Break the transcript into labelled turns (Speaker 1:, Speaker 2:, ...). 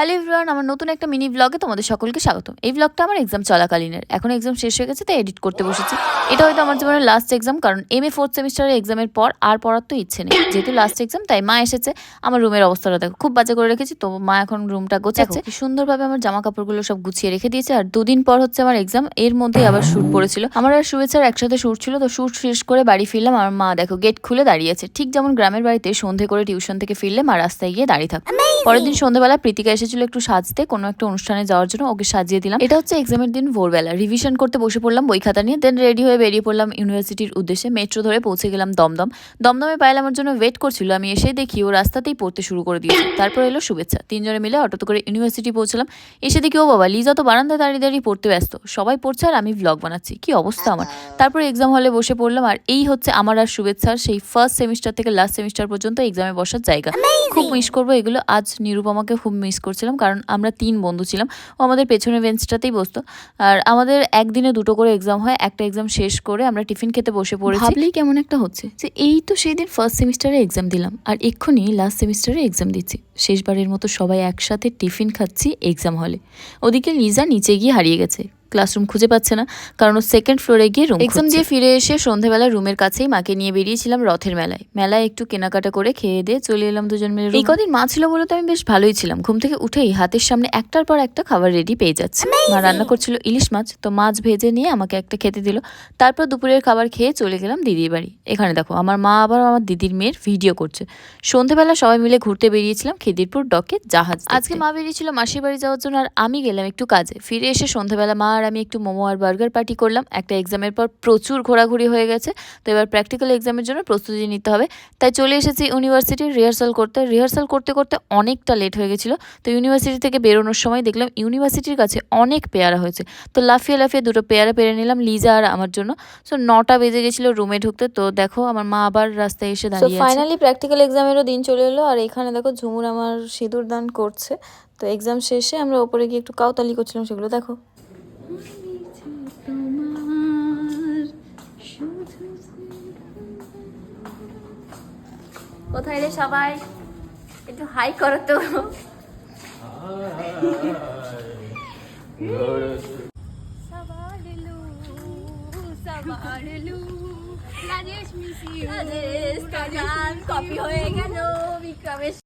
Speaker 1: Hello everyone আমার নতুন একটা মিনি ব্লগে তোমাদের সকলকে স্বাগতম। এই ব্লগটা আমার এক্সাম চলাকালীনের। এখন এক্সাম শেষ হয়ে গেছে তাই এডিট করতে বসেছি। এটা হয়তো আমার জীবনের লাস্ট এক্সাম কারণ এম এ ফোর্থ সেমিস্টারের এক্সামের পর আর পড়ার তো ইচ্ছে নেই। যেহেতু লাস্ট এক্সাম তাই মা এসেছে। আমার রুমের অবস্থাটা দেখো খুব বাজে করে রেখেছি তো মা এখন রুমটা গোছাচ্ছে। সুন্দরভাবে আমার জামা কাপড়গুলো সব গুছিয়ে রেখে দিয়েছে আর দুদিন পর হচ্ছে আমার এক্সাম এর মধ্যেই আবার শ্যুট পড়েছিল। আমার আর শুভেচ্ছার একসাথে শ্যুট ছিল তো শ্যুট শেষ করে বাড়ি ফিরলাম। আমার মা দেখো গেট খুলে দাঁড়িয়েছে ঠিক যেমন গ্রামের বাড়িতে সন্ধে করে টিউশন থেকে ফিরলে মা রাস্তায় গিয়ে দাঁড়িয়ে থাকতো। পরের দিন সন্ধ্যাবেলা প্রীতিকা এসেছিল একটু সাজতে, কোনো একটা অনুষ্ঠানে যাওয়ার জন্য ওকে সাজিয়ে দিলাম। এটা হচ্ছে এক্সামের দিন ভোরবেলা। রিভিশন করতে বসে পড়লাম বই খাতা নিয়ে দেন রেডি হয়ে বেরিয়ে পড়লাম ইউনিভার্সিটির উদ্দেশ্যে। মেট্রো ধরে পৌঁছে গেলাম দমদম। দমদমে পাইলে আমার জন্য ওয়েট করছিল। আমি এসে দেখি ও রাস্তাতেই পড়তে শুরু করে দিয়েছে। তারপর এলো শুভেচ্ছা। তিনজনে মিলে অটোতে করে ইউনিভার্সিটি পৌঁছলাম। এসে দেখি, ও বাবা, লিজা তো বারান্দায় দাঁড়িয়ে দাঁড়িয়ে পড়তে ব্যস্ত। সবাই পড়ছে আর আমি ব্লগ বানাচ্ছি। কি অবস্থা আমার? তারপর এক্সাম হলে বসে পড়লাম। আর এই হচ্ছে আমার আর শুভেচ্ছার সেই ফার্স্ট সেমিস্টার থেকে লাস্ট সেমিস্টার পর্যন্ত এক্সামে বসার জায়গা। খুব মিস করব এগুলো। আজ নিরুপমাকে খুব মিস করছিলাম, কারণ আমরা তিন বন্ধু ছিলাম। ও আমাদের পেছনের বেঞ্চটাতেই বসতো। আর আমাদের একদিনে দুটো করে এক্সাম হয়, একটা এক্সাম শেষ করে আমরা টিফিন খেতে বসে পড়েছি। ভাবলেই কেমন একটা হচ্ছে যে এই তো সেই দিন ফার্স্ট সেমিস্টারে এক্সাম দিলাম, আর এক্ষুনি লাস্ট সেমিস্টারে এক্সাম দিচ্ছি। শেষবারের মতো সবাই একসাথে টিফিন খাচ্ছি এক্সাম হলে ওদিকে লিজা নিচে গিয়ে হারিয়ে গেছে। ক্লাসরুম খুঁজে পাচ্ছে না। কারণ ও সেকেন্ড ফ্লোরে গিয়ে রুম এক্সাম দিয়ে ফিরে এসে সন্ধ্যাবেলা রুমের কাছেই মাকে নিয়ে বেরিয়েছিলাম রথের মেলায়। মেলায় একটু কেনাকাটা করে খেয়ে দিয়ে চলে এলাম দুজন মিলে এই কদিন মা ছিল বলে তো আমি বেশ ভালোই ছিলাম। ঘুম থেকে উঠেই হাতের সামনে একটার পর একটা খাবার রেডি পেয়ে যাচ্ছে। মা রান্না করছিল ইলিশ মাছ তো মাছ ভেজে নিয়ে আমাকে একটা খেতে দিল। তারপর দুপুরের খাবার খেয়ে চলে গেলাম দিদির বাড়ি। এখানে দেখো আমার মা আবার আমার দিদির মেয়ের ভিডিও করছে। সন্ধ্যাবেলা সবাই মিলে ঘুরতে বেরিয়েছিলাম খিদিরপুর ডকে জাহাজ আজকে মা বেরিয়েছিল মাসির বাড়ি যাওয়ার জন্য আর আমি গেলাম একটু কাজে। ফিরে এসে সন্ধ্যাবেলা মা আর আমি একটু মোমো আর বার্গার পার্টি করলাম। একটা এক্সামের পর প্রচুর ঘোরাঘুরি হয়ে গেছে। তো এবার প্র্যাকটিক্যাল এক্সামের জন্য প্রস্তুতি নিতে হবে। তাই চলে এসেছি ইউনিভার্সিটির রিহার্সাল করতে। রিহার্সাল করতে করতে অনেকটা লেট হয়ে গেছিল। তো ইউনিভার্সিটি থেকে বেরোনোর সময় দেখলাম ইউনিভার্সিটির কাছে অনেক পেয়ারা হয়েছে। তো লাফিয়ে লাফিয়ে দুটো পেয়ারা পেরে নিলাম লিজা আর আমার জন্য। সো নটা বেজে গেছিল রুমে ঢুকতে। তো দেখো আমার মা আবার রাস্তায় এসে দাঁড়িয়ে ফাইনালি প্র্যাকটিক্যাল এক্সামেরও দিন চলে এলো। আর এখানে দেখো ঝুমুর আমার সিঁদুর দান করছে। তো এক্সাম শেষে আমরা ওপরে গিয়ে একটু কাউতালি করছিলাম সেগুলো। দেখো। কোথায় রে সবাই? একটু হাই করো তো।
Speaker 2: রাজেশ রাজেশ কপি হয়ে গেল বিক্রমেশ